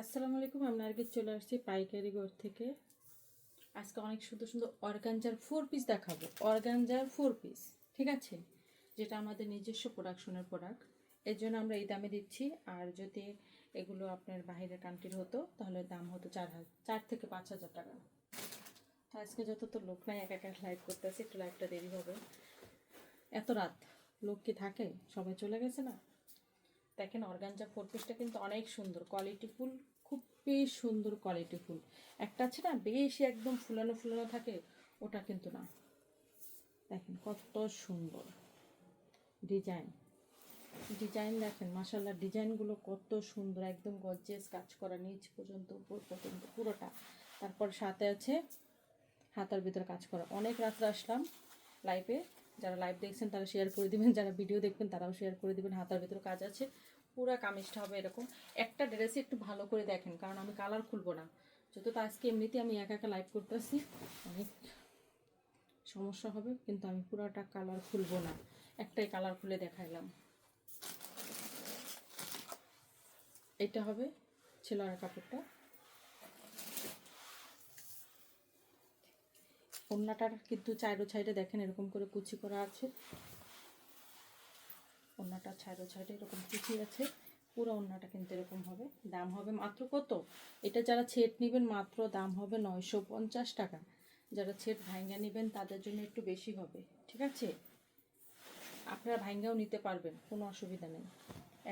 আসসালামু আলাইকুম আমি নার্গিস চলে আসছি পাইকারি ঘর থেকে। আজকে অনেক সুন্দর সুন্দর অর্গানজার ফোর পিস দেখাবো। অর্গানজার ফোর পিস ঠিক আছে? যেটা আমাদের নিজস্ব প্রোডাকশনের প্রোডাক্টের জন্য আমরা এই দামে দিচ্ছি, আর যদি এগুলো আপনার বাইরের কান্ট্রির হতো, তাহলে দাম হতো চার হাজার চার থেকে পাঁচ হাজার টাকা। তো আজকে যত তো লোক নাই, এক একা লাইভ করতেছে, একটু লাইভটা দেরি হবে। এত রাত লোক কি থাকে? সবাই চলে গেছে না? দেখেন অর্গানজা ফোর পিসটা কিন্তু অনেক সুন্দর। কোয়ালিটি ফুল, খুবই সুন্দর কোয়ালিটি ফুল। একটা আছে না, বেশি একদম ফুলানো ফুলানো থাকে, ওটা কিন্তু না। দেখেন কত সুন্দর ডিজাইন। ডিজাইন দেখেন মাসাল্লাহ ডিজাইনগুলো কত সুন্দর, একদম গর্জিয়াস কাজ করা, নিচ পর্যন্ত, উপর পর্যন্ত, পুরোটা। তারপর সাথে আছে হাতার ভিতরে কাজ করা। অনেক রাত্রে আসলাম লাইভে যারা লাইভ দেখছেন, তারা শেয়ার করে দিবেন। যারা ভিডিও দেখবেন, তারাও শেয়ার করে দিবেন। হাতার ভিতরে কাজ আছে। পুরো কামিজটা হবে এরকম। একটা ড্রেসে একটু ভালো করে দেখেন, কারণ আমি কালার খুলবো না। যত তো আজকে এমনিতে আমি একা একা লাইভ করতেছি অনেক সমস্যা হবে, কিন্তু আমি পুরোটা কালার খুলবো না। একটাই কালার খুলে দেখাইলাম। এটা হবে ছেলের কাপড়টা। ওন্নাটার কিন্তু চাইরো সাইডে দেখেন এরকম করে কুচি করা আছে। ওন্নাটা ছাইরো সাইডে এরকম কুচি আছে, পুরো ওন্নাটা কিন্তু এরকম হবে। দাম হবে মাত্র কত? এটা যারা ছেট নেবেন মাত্র দাম হবে নয়শো পঞ্চাশ টাকা। যারা ছেট ভাঙ্গা নেবেন তাদের জন্য একটু বেশি হবে, ঠিক আছে? আপনারা ভাঙ্গাও নিতে পারবেন, কোনো অসুবিধা নেই,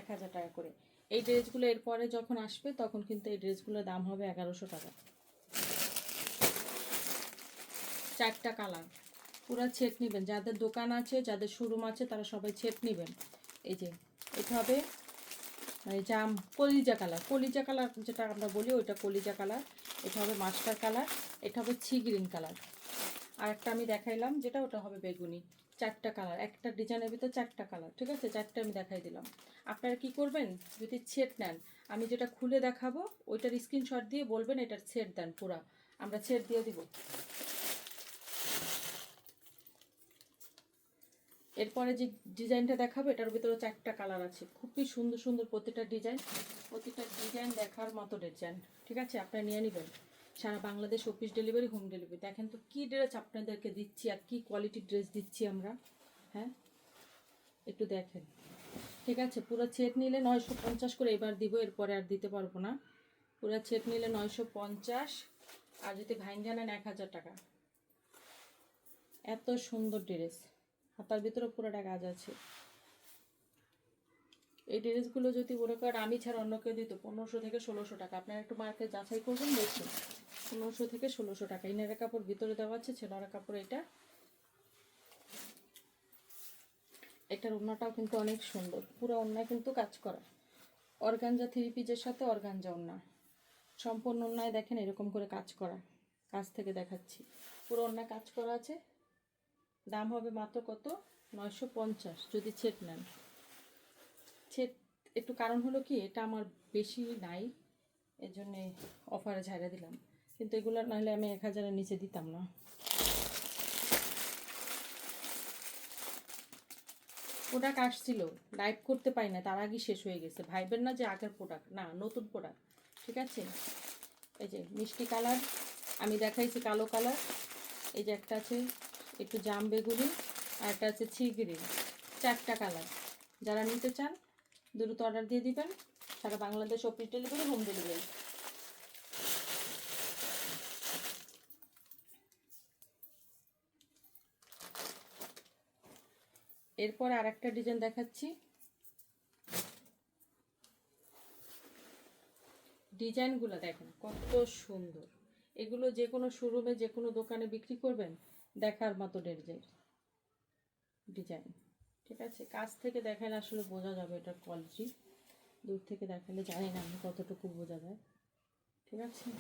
এক হাজার টাকা করে। এই ড্রেসগুলো এরপরে যখন আসবে, তখন কিন্তু এই ড্রেসগুলোর দাম হবে এগারোশো টাকা। চারটা কালার। পুরা ছেট নেবেন, যাদের দোকান আছে, যাদের শোরুম আছে, তারা সবাই ছেট নেবেন। এই যে, এটা হবে মানে জাম কলিজা কালার। কলিজা কালার যেটা আমরা বলি, ওইটা কলিজা কালার। এটা হবে মাস্টার কালার, এটা হবে ছি গ্রিন কালার। আর একটা আমি দেখাইলাম, যেটা, ওটা হবে বেগুনি। চারটা কালার, একটা ডিজাইনের ভিতরে চারটা কালার, ঠিক আছে? চারটা আমি দেখাই দিলাম। আপনারা কি করবেন, যদি ছেট নেন, আমি যেটা খুলে দেখাবো, ওইটার স্ক্রিনশট দিয়ে বলবেন, এটার ছেট দেন পুরা। আমরা ছেট দিয়ে দিব। এরপরে যে ডিজাইনটা দেখাবো, এটার ভিতরে চারটা কালার আছে। খুবই সুন্দর সুন্দর প্রতিটা ডিজাইন। প্রতিটা ডিজাইন দেখার মতো ডিজাইন। ঠিক আছে? আপনারা নিয়ে নেবেন। সারা Bangladesh office delivery home delivery দেখেন তো কী ড্রেস আপনাদেরকে দিচ্ছি আর কি কোয়ালিটির ড্রেস দিচ্ছি আমরা। হ্যাঁ? একটু দেখেন। ঠিক আছে? পুরো ছেট নিলে নয়শো পঞ্চাশ করে এবার দিব, এরপরে আর দিতে পারব না। পুরো ছেট নিলে নয়শো পঞ্চাশ। আর যদি ভাইঙ্গা নেন এক হাজার টাকা। এত সুন্দর ড্রেস হাতার ভিতরে পুরোটা কাজ আছে। এই ড্রেসগুলো যদি মনে করেন, আমি ছাড়া অন্য কেউ দিত পনেরোশো থেকে ষোলোশো টাকা। আপনারা একটু মার্কেট যাচাই করবেন দেখুন পনেরোশো থেকে ষোলোশো টাকা। ইনারের কাপড় ভিতরে দেওয়া আছে, ছেলেরা কাপড় এটা। এটার ওড়নাটাও কিন্তু অনেক সুন্দর। পুরো ওড়নায় কিন্তু কাজ করা। অর্গানজা থ্রি পিজের সাথে অর্গানজা ওড়না। সম্পূর্ণ ওড়নায় দেখেন এরকম করে কাজ করা। কাজ থেকে দেখাচ্ছি। পুরো ওড়নায় কাজ করা আছে। দাম হবে মাত্র কত? নয়শো পঞ্চাশ, যদি ছেট নেন। ছেট, একটু কারণ হলো কি, এটা আমার বেশি নাই এর জন্যে অফারে ঝাড়ে দিলাম। কিন্তু এগুলো নাহলে আমি এক হাজারের নিচে দিতাম না। প্রোডাক্ট আসছিল লাইভ করতে পারি না, তার আগেই শেষ হয়ে গেছে। ভাইবেন না যে আগের প্রোডাক্ট না, নতুন প্রোডাক্ট ঠিক আছে? এই যে মিষ্টি কালার আমি দেখাইছি কালো কালার এই যে একটা আছে একটু জাম বেগুনি আর একটা আছে ছিগড়ি, চারটা কালার। যারা নিতে চান, দ্রুত অর্ডার দিয়ে দিবেন। সারা Bangladesh office delivery home delivery এরপর আর একটা ডিজাইন দেখাচ্ছি ডিজাইনগুলো দেখেন, কত সুন্দর। এগুলো যে কোনো শোরুমে যে কোনো দোকানে বিক্রি করবেন দেখার মতো ডিজাইন ডিজাইন। ঠিক আছে? কাছ থেকে দেখালে আসলে বোঝা যাবে এটার কোয়ালিটি দূর থেকে দেখালে জানি না আমি কতটুকু বোঝা যায়। ঠিক আছে?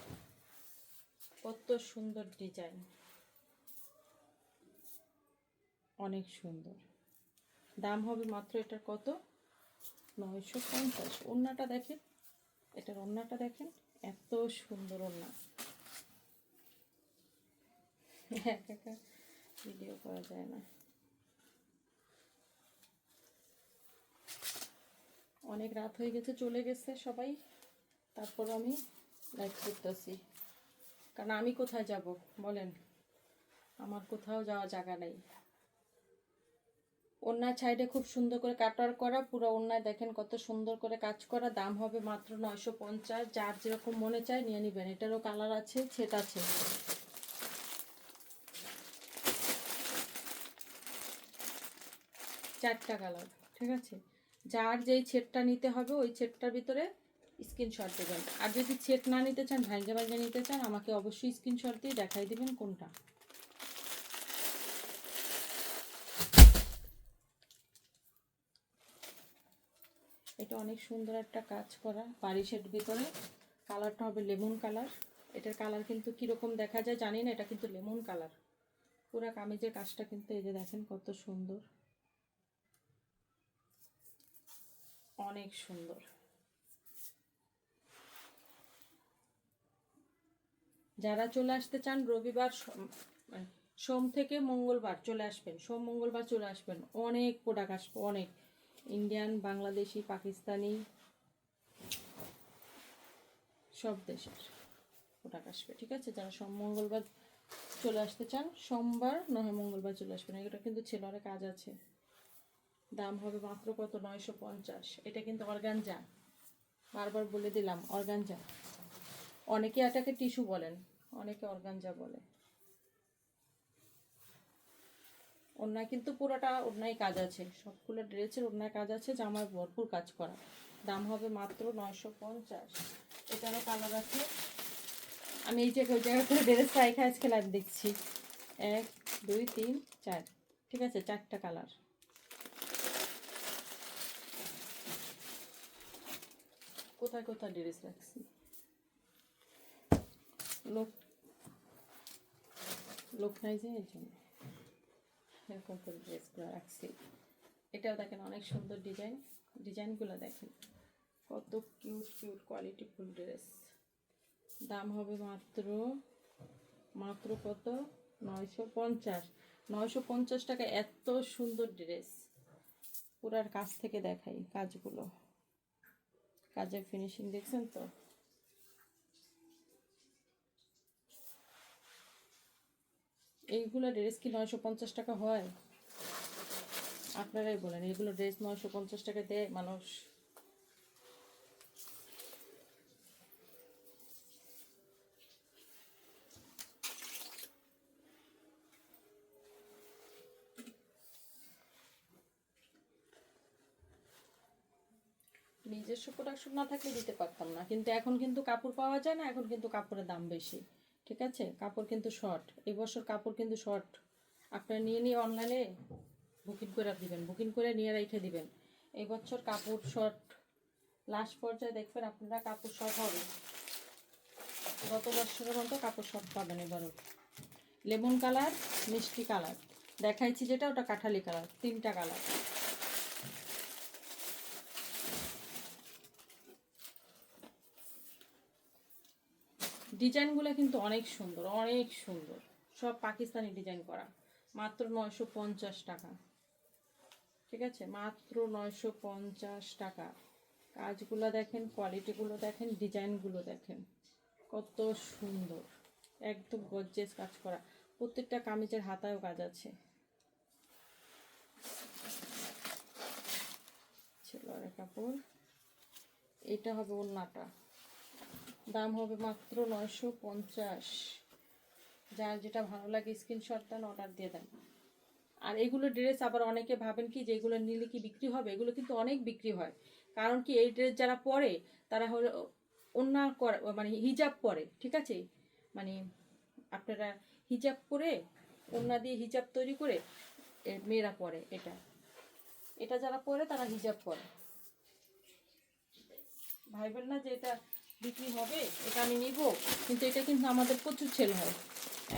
কত সুন্দর ডিজাইন। অনেক সুন্দর। দাম হবে মাত্র এটার কত? নয়শো পঞ্চাশ। ওড়নাটা দেখেন। এটার ওড়নাটা দেখেন। এত সুন্দর ওড়না। একা ভিডিও করা যায় না। অনেক রাত হয়ে গেছে, চলে গেছে সবাই। তারপর আমি লাইক করতেছি। কারণ আমি কোথায় যাব, বলেন? আমার কোথাও যাওয়া জায়গা নেই। অন্যায় সাইডে খুব সুন্দর করে কাটার করা, পুরো অন্যায় দেখেন কত সুন্দর করে কাজ করা, দাম হবে মাত্র নয়শো পঞ্চাশ। যার যেরকম মনে চায় নিয়ে নেবেন। এটারও কালার আছে ছেট আছে। চারটা কালার, ঠিক আছে? যার যেই ছেটটা নিতে হবে, ওই ছেটটার ভিতরে স্ক্রিনশট দেবেন। আর যদি ছেট না নিতে চান ভাইগে ভাইগে নিতে চান, আমাকে অবশ্যই স্ক্রিনশট দিয়ে দেখাই দিবেন কোনটা। এটা অনেক সুন্দর একটা কাজ করা বাড়ি বারিশের ভিতরে। কালারটা হবে লেমন কালার। এটার কালার কিন্তু কীরকম দেখা যায় জানি না, এটা কিন্তু লেমন কালার। পুরা কামিজের কাজটা কিন্তু এই যে দেখেন কত সুন্দর। অনেক সুন্দর। যারা চলে আসতে চান, রবিবার সোম- মানে থেকে মঙ্গলবার চলে আসবেন, সোম মঙ্গলবার চলে আসবেন। অনেক প্রোডাক্ট আসবে, অনেক। ইন্ডিয়ান বাংলাদেশি, পাকিস্তানি, সব দেশের প্রোডাক্ট আসবে, ঠিক আছে? যারা সোম মঙ্গলবার চলে আসতে চান, সোমবার নয়, মঙ্গলবার চলে আসবেন। এটা কিন্তু ছেলের কাজ আছে। দাম হবে মাত্র কত? নয়শো পঞ্চাশ। এটা কিন্তু অর্গানজা। বারবার বলে দিলাম, অর্গানজা। অনেকে এটাকে টিস্যু বলেন, অনেকে অর্গানজা বলে। অন্যায় কিন্তু পুরোটা অন্যায় কাজ আছে। সবগুলো ড্রেসের অন্যায় কাজ আছে, জামায় ভরপুর কাজ করা। দাম হবে মাত্র নয়শো পঞ্চাশ। এটারও কালার আছে। আমি এই জায়গায় ওই জায়গা করে ড্রেস রাইখা আজকে লাইভ দেখছি। এক, দুই, তিন, চার। ঠিক আছে, চারটা কালার। কোথায় কোথায় ড্রেস রাখছি লোক লোক নাই যে এর জন্য। এরকম করে ড্রেসগুলো রাখছি। এটাও দেখেন অনেক সুন্দর ডিজাইন ডিজাইনগুলো দেখেন। কত cute cute quality full dress দাম হবে মাত্র মাত্র কত? নয়শো পঞ্চাশ। নয়শো পঞ্চাশ টাকা এত সুন্দর ড্রেস পুরার কাছ থেকে দেখাই কাজগুলো। কাজের ফিনিশিং দেখছেন তো? এইগুলো ড্রেস কি নয়শো পঞ্চাশ টাকা হয়? আপনারাই বলেন, এইগুলো ড্রেস নয়শো পঞ্চাশ টাকা দেয় মানুষ। নিজস্ব প্রোডাকশন না থাকলে দিতে পারতাম না। কিন্তু এখন কিন্তু কাপড় পাওয়া যায় না, এখন কিন্তু কাপড়ের দাম বেশি। ঠিক আছে? কাপড় কিন্তু শর্ট এবছর কাপড় কিন্তু শর্ট আপনারা নিয়ে নিয়ে অনলাইনে বুকিং করে দিবেন। বুকিং করে নিয়ে রেখে দিবেন। এই বছর কাপড় শর্ট লাস্ট পর্যায়ে দেখবেন আপনারা কাপড় শর্ট হবে। গত বছরের মতো কাপড় শর্ট পাবেন এবারও। লেমন কালার, মিষ্টি কালার। দেখাইছি যেটা, ওটা কাঁঠালি কালার, তিনটা কালার। ডিজাইনগুলো কিন্তু অনেক সুন্দর অনেক সুন্দর। সব পাকিস্তানি ডিজাইন করা। মাত্র নয়শো পঞ্চাশ টাকা। ঠিক আছে? মাত্র নয়শো পঞ্চাশ টাকা। কাজগুলো দেখেন কোয়ালিটিগুলো দেখেন, ডিজাইনগুলো দেখেন। কত সুন্দর। একদম গর্জেস কাজ করা। প্রত্যেকটা কামিজের হাতায়ও কাজ আছে। ছেলের কাপড়। এটা হবে ওড়নাটা। দাম হবে মাত্র নয়শো পঞ্চাশ। যার যেটা ভালো লাগে স্ক্রিনশট দেন অর্ডার দিয়ে দেন। আর এগুলো ড্রেস আবার অনেকে ভাবেন কি যে এগুলো নিলে কি বিক্রি হবে? এগুলো কিন্তু অনেক বিক্রি হয়। কারণ কি এই ড্রেস যারা পরে, তারা হলো অন্য করে মানে হিজাব পরে, ঠিক আছে? মানে আপনারা হিজাব পরে ওন্না দিয়ে হিজাব তৈরি করে মেয়েরা পরে এটা। এটা যারা পরে, তারা হিজাব পরে। ভাইবেন না যে এটা বিক্রি হবে, এটা আমি নিব। কিন্তু এটা কিন্তু আমাদের প্রচুর সেল হয়।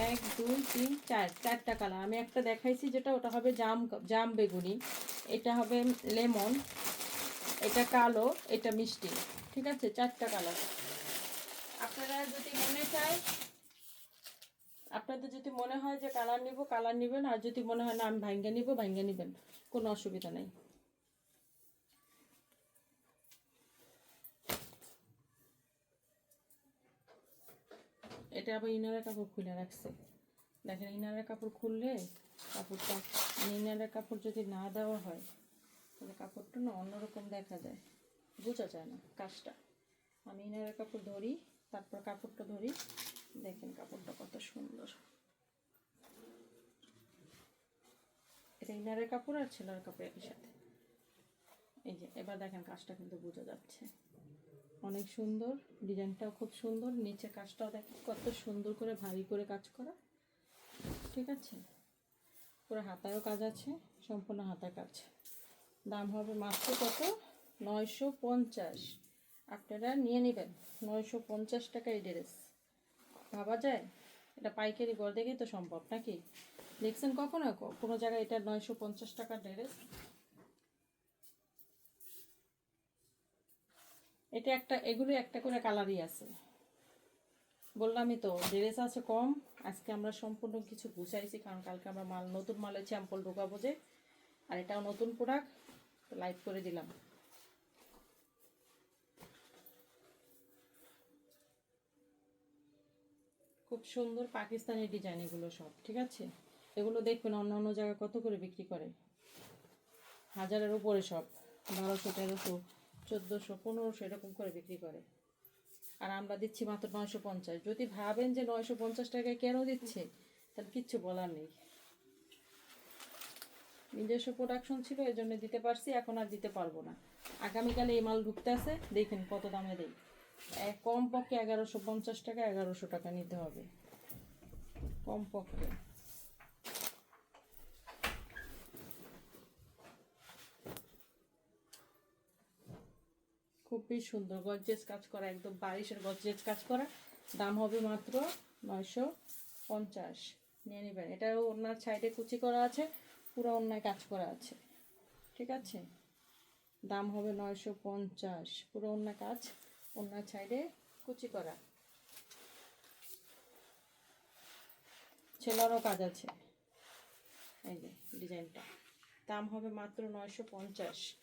এক, দুই, তিন, চার, চারটা কালার আমি একটা দেখাইছি যেটা, ওটা হবে জাম জাম বেগুনি। এটা হবে লেমন। এটা কালো, এটা মিষ্টি। ঠিক আছে? চারটা কালার আপনারা যদি মনে চায়, আপনাদের যদি মনে হয় যে কালার নিব কালার নেবেন। আর যদি মনে হয় না, আমি ভাঙ্গা নিব, ভাঙ্গা নেবেন। কোনো অসুবিধা নেই। এটা আবার ইনারের কাপড় খুলে রাখছে। দেখেন, ইনারের কাপড় খুললে কাপড়টা মানে ইনারের কাপড় যদি না দেওয়া হয়, তাহলে কাপড়টা না অন্যরকম দেখা যায়। বোঝা যায় না কাজটা। আমি ইনারের কাপড় ধরি, তারপর কাপড়টা ধরি। দেখেন কাপড়টা কত সুন্দর। এটা ইনারের কাপড় আর ছেলের কাপড় একই সাথে। এই যে, এবার দেখেন কাজটা কিন্তু বোঝা যাচ্ছে। অনেক সুন্দর, ডিজাইনটাও খুব সুন্দর, নিচে কাজটাও দেখেন কত সুন্দর করে ভারী করে কাজ করা। ঠিক আছে? পুরো হাতায়ও কাজ আছে, সম্পূর্ণ হাতা কাজ। দাম হবে মাত্র কত? নয়শো পঞ্চাশ। আপনারা নিয়ে নেবেন, নয়শো পঞ্চাশ টাকা এই ড্রেস। ভাবা যায়? এটা পাইকারি গড় দেখেই তো সম্ভব নাকি? দেখছেন কখনো? কোনো জায়গায় এটা নয়শো পঞ্চাশ টাকার ড্রেস। এটা একটা, এগুলো একটা করে কালারই আছে। বললামই তো ড্রেস আছে কম। আজকে আমরা সম্পূর্ণ কিছু গুছাইছি, কারণ কালকে আমরা মাল, নতুন মালের স্যাম্পল ঢোকাবো যে। আর এটাও নতুন প্রোডাক্ট লাইভ করে দিলাম। খুব সুন্দর পাকিস্তানি ডিজাইন এগুলো সব, ঠিক আছে? এগুলো দেখবেন অন্য অন্য জায়গায় কত করে বিক্রি করে? হাজারের উপরে সব, বারোশো তেরোশো। চোদ্দোশো, পনেরোশো এরকম করে বিক্রি করে। আর আমরা দিচ্ছি মাত্র নয়শো পঞ্চাশ। যদি ভাবেন যে নয়শো পঞ্চাশ টাকায় কেন দিচ্ছে, তাহলে কিচ্ছু বলার নেই। নিজস্ব প্রোডাকশন ছিল এই জন্য দিতে পারছি, এখন আর দিতে পারব না। আগামীকালে এই মাল ঢুকতে আছে, দেখেন কত দামে দেই। এক কম পক্ষে এগারোশো পঞ্চাশ টাকা, এগারোশো টাকা নিতে হবে। কম খুবই সুন্দর গর্জেস কাজ করা, একদম বারিশের গর্জেস কাজ করা। দাম হবে মাত্র নয়শো পঞ্চাশ। নিয়ে নেবেন। এটাও ওনার সাইডে কুচি করা আছে, পুরো অন্যায় কাজ করা আছে। ঠিক আছে? দাম হবে নয়শো পঞ্চাশ। পুরো অন্য কাজ অন্যার সাইডে কুচি করা। ছেলেরও কাজ আছে। এই যে, ডিজাইনটা। দাম হবে মাত্র নয়শো পঞ্চাশ।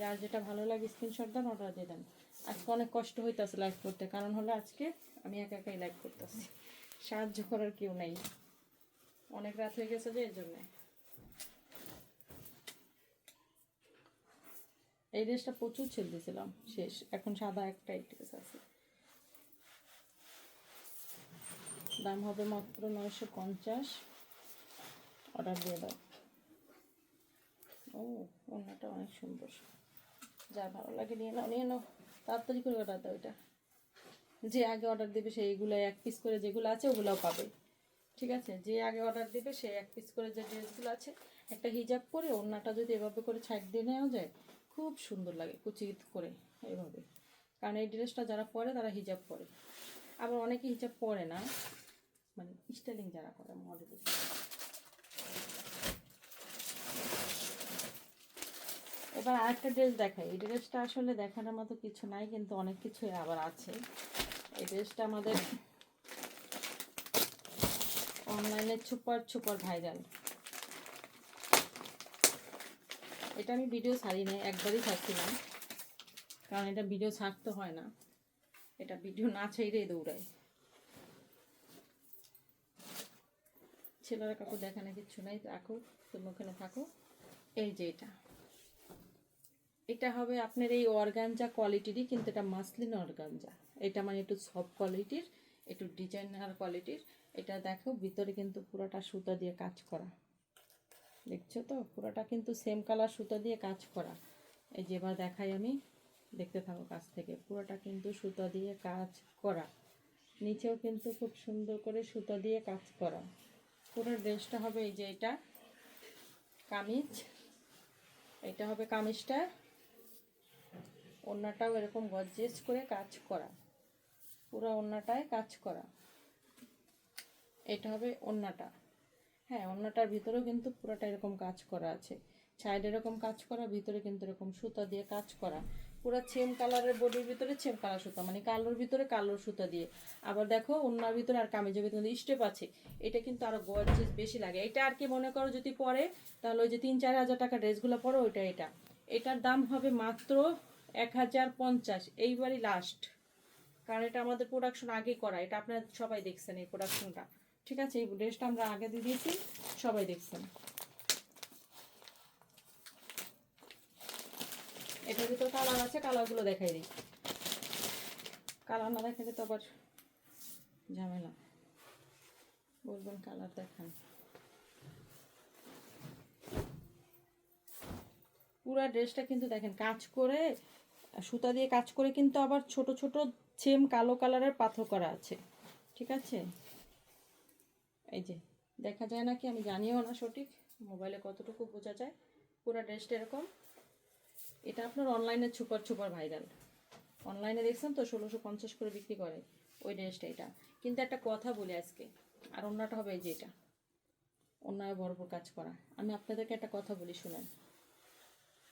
যার যেটা ভালো লাগে স্ক্রিনশট দেন অর্ডার দিয়ে দেন। আজকে অনেক কষ্ট হইতেছে লাইভ করতে, কারণ হলো আজকে আমি একা একাই লাইভ করতেছি। সাহায্য করার কেউ নেই। অনেক রাত হয়ে গেছে যে এই জন্যে। এই ড্রেসটা প্রচুর ছেল দিয়েছিলাম, শেষ। এখন সাদা একটাই ড্রেস আছে। দাম হবে মাত্র নয়শো পঞ্চাশ। অর্ডার দিয়ে দাও। ও অন্যটা অনেক সুন্দর। যা ভালো লাগে, নিয়ে নাও নিয়ে নাও। তাড়াতাড়ি করে অর্ডার দাও এটা। যে আগে অর্ডার দেবে, সে এইগুলো এক পিস করে যেগুলো আছে, ওগুলোও পাবে। ঠিক আছে? যে আগে অর্ডার দেবে, সে এক পিস করে যে ড্রেসগুলো আছে, একটা হিজাব করে ওড়নাটা যদি এভাবে করে ছাইড দিয়ে নেওয়া যায়, খুব সুন্দর লাগে কুচি করে এভাবে। কারণ এই ড্রেসটা যারা পরে, তারা হিজাব পরে। আবার অনেকে হিজাব পরে না। মানে স্টাইলিং যারা করে মডেলিং এবার আরেকটা ড্রেস দেখাই। এই ড্রেসটা আসলে দেখানোর মতো কিছু নাই, কিন্তু অনেক কিছুই আবার আছে। এই ড্রেসটা আমাদের অনলাইনে ছুপার ছুপার ভাইরাল এটা আমি ভিডিও ছাড়ি নাই, একবারই ছাড়ছিলাম কারণ এটা ভিডিও ছাড়তে হয় না। এটা ভিডিও না ছেড়েই দৌড়ায়। ছেলেরা কাকু দেখানো কিচ্ছু নাই, রাখো, তুমি ওখানে থাকো। এই যে এটা। এটা হবে আপনার এই অর্গানজা কোয়ালিটিরই, কিন্তু এটা মাসলিন অর্গানজা। এটা মানে একটু সফট কোয়ালিটির, একটু ডিজাইনার কোয়ালিটির। এটা দেখো, ভিতরে কিন্তু পুরোটা সুতা দিয়ে কাজ করা। দেখছ তো? পুরোটা কিন্তু সেম কালার সুতা দিয়ে কাজ করা। এই যে এবার দেখাই আমি, দেখতে থাকো কাছ থেকে। পুরোটা কিন্তু সুতা দিয়ে কাজ করা। নিচেও কিন্তু খুব সুন্দর করে সুতা দিয়ে কাজ করা। পুরো ড্রেসটা হবে এই যে এটা, কামিজ। এটা হবে কামিজটা। ওড়নাটাও এরকম গর্জেস করে কাজ করা। পুরো ওড়নাটায় কাজ করা। এটা হবে ওড়নাটা। হ্যাঁ ওড়নাটার ভিতরেও কিন্তু পুরোটা এরকম কাজ করা আছে। সাইড এরকম কাজ করা, ভিতরে কিন্তু এরকম সুতা দিয়ে কাজ করা। পুরো সেম কালারের বডির ভিতরে সেম কালার সুতা মানে কালোর ভিতরে কালোর সুতা দিয়ে। আবার দেখো, ওড়নার ভিতরে আর কামিজের ভিতরে স্টেপ আছে। এটা কিন্তু আরও গর্জেস বেশি লাগে। এটা আর কি মনে করো যদি পরে, তাহলে ওই যে তিন চার হাজার টাকা ড্রেসগুলো পরো, ওইটা এটা। এটার দাম হবে মাত্র এক হাজার পঞ্চাশ, এইবারই লাস্ট কারণ এটা আমাদের প্রোডাকশন আগে করা, এটা আপনারা সবাই দেখছেন এই প্রোডাকশনটা ঠিক আছে, এই ড্রেসটা আমরা আগে দিয়ে দিয়েছি, সবাই দেখছেন। এটার ভিতর কালার আছে কালারগুলো দেখাই দিই। কালার না দেখালে তো আবার ঝামেলা। বলবেন কালার দেখান। পুরা ড্রেসটা কিন্তু দেখেন, কাজ করে সুতা দিয়ে কাজ করে কিন্তু আবার ছোট ছোট সেম কালো কালারের পাথর করা আছে। ঠিক আছে? এই যে, দেখা যায় নাকি? আমি জানিও না সঠিক। মোবাইলে কতটুকু বোঝা যায়? পুরো ড্রেসটা এরকম। এটা আপনার অনলাইনে ছুপার ছুপার ভাইরাল। অনলাইনে দেখছেন তো, ষোলোশো পঞ্চাশ করে বিক্রি করে ওই ড্রেসটা এটা। কিন্তু একটা কথা বলি আজকে, আর অন্যটা হবে এই যে এটা। অন্যায় বড় কাজ করা। আমি আপনাদেরকে একটা কথা বলি, শুনেন।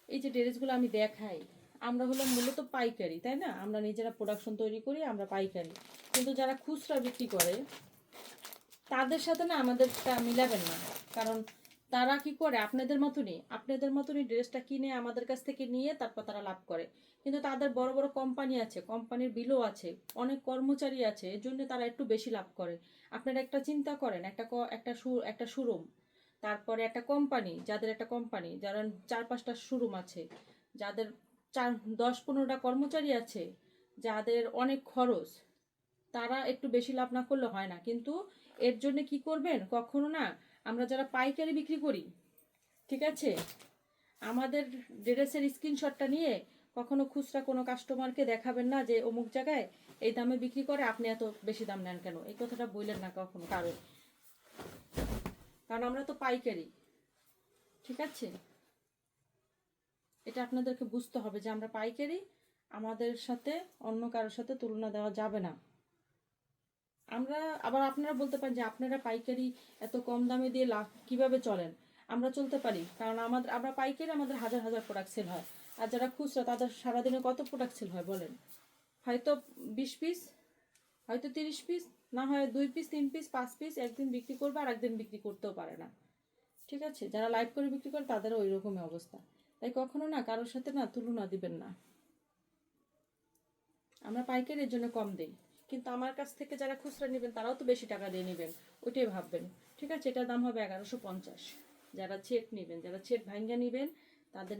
এই যে ড্রেসগুলো আমি দেখাই আমরা হলো মূলত পাইকারি, তাই না? আমরা নিজেরা প্রোডাকশন তৈরি করি, আমরা পাইকারি। কিন্তু যারা খুচরা বিক্রি করে, তাদের সাথে না আমাদেরটা মিলাবেন না। কারণ তারা কি করে? আপনাদের মতনই। আপনাদের মতনই ড্রেসটা কিনে আমাদের কাছ থেকে নিয়ে তারপর তারা লাভ করে। কিন্তু তাদের বড় বড় কোম্পানি আছে, কোম্পানির বিলও আছে, অনেক কর্মচারী আছে, এর জন্য তারা একটু বেশি লাভ করে। আপনারা একটা চিন্তা করেন, একটা একটা একটা শোরুম তারপরে একটা কোম্পানি, যাদের একটা কোম্পানি, যারা চার পাঁচটা শোরুম আছে, যাদের চার, দশ, পনেরোটা কর্মচারী আছে যাদের অনেক খরচ। তারা একটু বেশি লাভ না করলে হয় না। কিন্তু এর জন্য কি করবেন? কখনো না আমরা যারা পাইকারি বিক্রি করি, ঠিক আছে? আমাদের ড্রেসের স্ক্রিনশটটা নিয়ে কখনো খুচরা কোনো কাস্টমারকে দেখাবেন না যে অমুক জায়গায় এই দামে বিক্রি করে, আপনি এত বেশি দাম নেন কেন? এই কথাটা বললেন না কখনো কারণ কারণ আমরা তো পাইকারি, ঠিক আছে? এটা আপনাদেরকে বুঝতে হবে যে আমরা পাইকারি আমাদের সাথে অন্য কারোর সাথে তুলনা দেওয়া যাবে না। আমরা, আবার আপনারা বলতে পারেন যে আপনারা পাইকারি এত কম দামে দিয়ে লাভ কীভাবে চলেন? আমরা চলতে পারি, কারণ আমাদের, আমরা পাইকারি আমাদের হাজার হাজার প্রোডাক্ট সেল হয়। আর যারা খুচরা, তাদের সারাদিনে কত প্রোডাক্ট সেল হয় বলেন? হয়তো বিশ পিস হয়তো তিরিশ পিস না হয় দুই পিস তিন পিস পাঁচ পিস একদিন বিক্রি করবে আর একদিন বিক্রি করতেও পারে না। ঠিক আছে? যারা লাইভ করে বিক্রি করে তাদেরও ওই রকমই অবস্থা। তাই কখনো না কারোর সাথে না তুলনা দিবেন না। আমরা পাইকারির জন্য কম দিই। কিন্তু আমার কাছ থেকে যারা খুচরা নেবেন, তারাও তো বেশি টাকা দিয়ে নেবেন। ওইটাই ভাববেন। ঠিক আছে, এটার দাম হবে এগারোশো পঞ্চাশ। যারা ছেট নেবেন, যারা ছেট ভাঙ্গা নেবেন, তাদের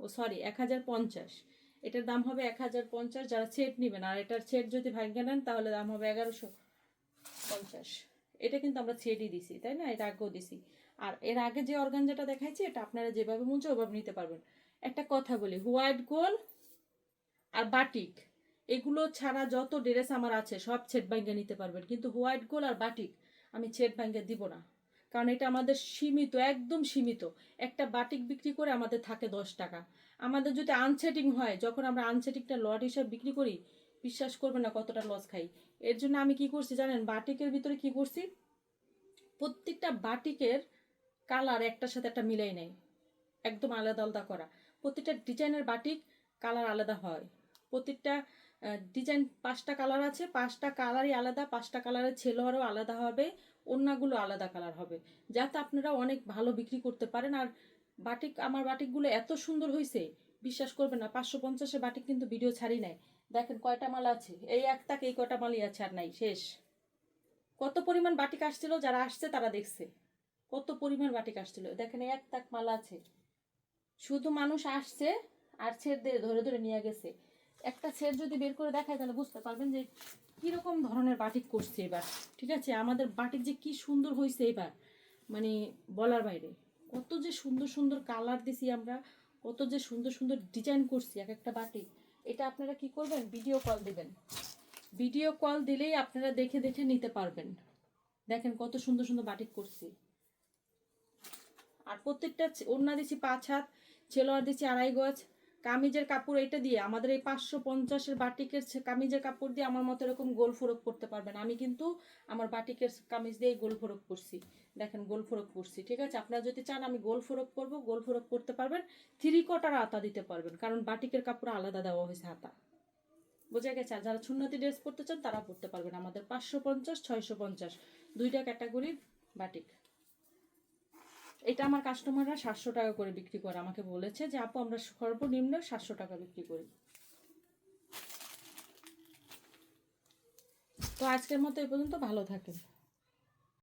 ও সরি, এক হাজার পঞ্চাশ। এটার দাম হবে এক হাজার পঞ্চাশ। যারা ছেট নেবেন আর এটার ছেট যদি ভাঙ্গা নেন, তাহলে দাম হবে এগারোশো পঞ্চাশ। এটা কিন্তু আমরা ছেটই দিছি, তাই না? এটা আগেও দিছি। আর এর আগে যে অর্গানজাটা দেখাইছি, এটা আপনারা যেভাবে মন ওভাবে নিতে পারবেন। একটা কথা বলি, হোয়াইট গোল আর বাটিক, এগুলো ছাড়া যত ড্রেস আমার আছে, সব ছেট ব্যাঙ্গে নিতে পারবেন। কিন্তু হোয়াইট গোল আর বাটিক আমি ছেট ব্যাঙ্গে দিব না। কারণ এটা আমাদের সীমিত, একদম সীমিত। একটা বাটিক বিক্রি করে আমাদের থাকে দশ টাকা। আমাদের যদি আনসেটিং হয়, যখন আমরা আনসেটিংটা লট হিসাবে বিক্রি করি, বিশ্বাস করবে না কতটা লস খাই। এর জন্য আমি কি করছি জানেন? বাটিকের ভিতরে কি করছি? প্রত্যেকটা বাটিকের কালার একটার সাথে একটা মিলাই নেই একদম আলাদা আলাদা করা। প্রতিটা ডিজাইনের বাটিক কালার আলাদা হয়। প্রত্যেকটা ডিজাইন পাঁচটা কালার আছে, পাঁচটা কালারই আলাদা, পাঁচটা কালারের ছেলোয়ারও আলাদা হবে, অন্যগুলো আলাদা কালার হবে। যাতে আপনারা অনেক ভালো বিক্রি করতে পারেন। আর বাটিক, আমার বাটিকগুলো এত সুন্দর হয়েছে বিশ্বাস করবেন না, পাঁচশো পঞ্চাশের বাটিক কিন্তু ভিডিও ছাড়ি নাই। দেখেন কয়টা মাল আছে। এই এক তাক এই কয়টা মালই আছে আর নাই, শেষ। কত পরিমাণ বাটিক আসছিল, যারা আসছে তারা দেখছে। কত পরিমাণ বাটিক আসছিল। দেখেন এক তাক মাল আছে। শুধু মানুষ আসছে আর ছেড় দিয়ে ধরে ধরে নিয়ে গেছে। একটা ছেড় যদি বের করে দেখায় তাহলে বুঝতে পারবেন যে কীরকম ধরনের বাটিক করছে এবার। ঠিক আছে? আমাদের বাটিক যে কি সুন্দর হয়েছে এবার। মানে বলার বাইরে। কত যে সুন্দর সুন্দর কালার দিছি আমরা, কত যে সুন্দর সুন্দর ডিজাইন করছি এক একটা বাটিক। এটা আপনারা কি করবেন? ভিডিও কল দেবেন। ভিডিও কল দিলেই আপনারা দেখে দেখে নিতে পারবেন। দেখেন কত সুন্দর সুন্দর বাটিক করছি। আর প্রত্যেকটা ওড়না দিচ্ছি পাঁচ হাত, ছেলোয়ার দিচ্ছি আড়াই গজ। কামিজের কাপড় এটা দিয়ে আমাদের এই পাঁচশো পঞ্চাশের বাটিকের কামিজের কাপড় দিয়ে আমার মতো এরকম গোল ফোরক করতে পারবেন। আমি কিন্তু আমার বাটিকের কামিজ দিয়ে গোল ফোরক করছি দেখেন, গোল ফোরক করছি ঠিক আছে? আপনারা যদি চান আমি গোল ফোরক করব গোল ফোরক করতে পারবেন। থ্রি কটার আতা দিতে পারবেন, কারণ বাটিকের কাপড় আলাদা দেওয়া হয়েছে হাতা বোঝা গেছে? আর যারা সুন্নতি ড্রেস পরতে চান তারা পরতে পারবেন। আমাদের পাঁচশো পঞ্চাশ, ছয়শো পঞ্চাশ, দুইটা ক্যাটাগরির বাটিক। এটা আমার কাস্টমাররা সাতশো টাকা করে বিক্রি করে। আমাকে বলেছে যে, আপু, আমরা সর্বনিম্ন সাতশো টাকা বিক্রি করি। তো আজকের মতো এ পর্যন্ত। ভালো থাকেন।